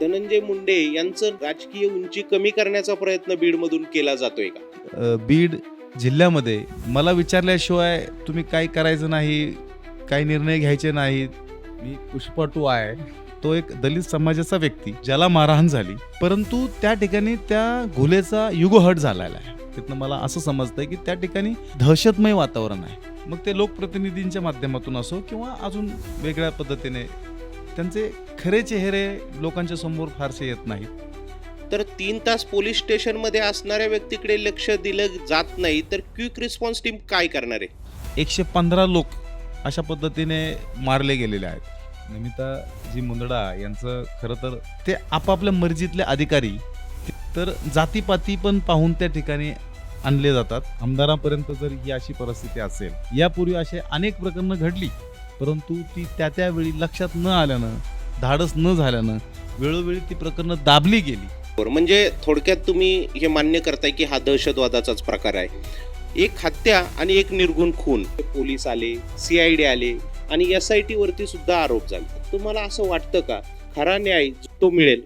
धनंजय मुंडे यांचं राजकीय उंची कमी करण्याचा प्रयत्न बीडमधून केला जातोय का? बीड जिल्ह्यामध्ये मला विचारल्याशिवाय तुम्ही काय करायचं नाही काही निर्णय घ्यायचे नाहीत मी पुष्पटू आहे. तो एक दलित समाजाचा व्यक्ती ज्याला मारहाण झाली. परंतु त्या ठिकाणी त्या घुलेचा युगहट झालेला आहे. तिथनं मला असं समजतंय की त्या ठिकाणी दहशतमय वातावरण आहे. मग ते लोकप्रतिनिधींच्या माध्यमातून असो किंवा अजून वेगळ्या पद्धतीने त्यांचे खरे चेहरे लोकांच्या समोर फारसे येत नाहीत. तर तीन तास पोलीस स्टेशनमध्ये असणाऱ्या व्यक्तीकडे लक्ष दिलं जात नाही तर क्विक रिस्पॉन्स टीम काय करणार आहे? एकशे पंधरा लोक अशा पद्धतीने मारले गेलेले आहेत. नमिता जी मुंदडा यांचं खरं तर ते आपापल्या मर्जीतले अधिकारी तर जातीपाती पण पाहून त्या ठिकाणी आणले जातात. आमदारापर्यंत जर ही अशी परिस्थिती असेल यापूर्वी असे अनेक प्रकरणं घडली परंतु ती त्या त्यावेळी लक्षात न आल्यानं धाडस न झाल्यानं वेळोवेळी ती प्रकरणं दाबली गेली. बरं, म्हणजे थोडक्यात तुम्ही हे मान्य करताय की हा दहशतवादाचाच प्रकार आहे. एक हत्या आणि एक निर्गुण खून. पोलीस आले सीआयडी आले आणि एस आय टी वरती सुद्धा आरोप झाले. तुम्हाला असं वाटतं का? खरा न्याय तो मिळेल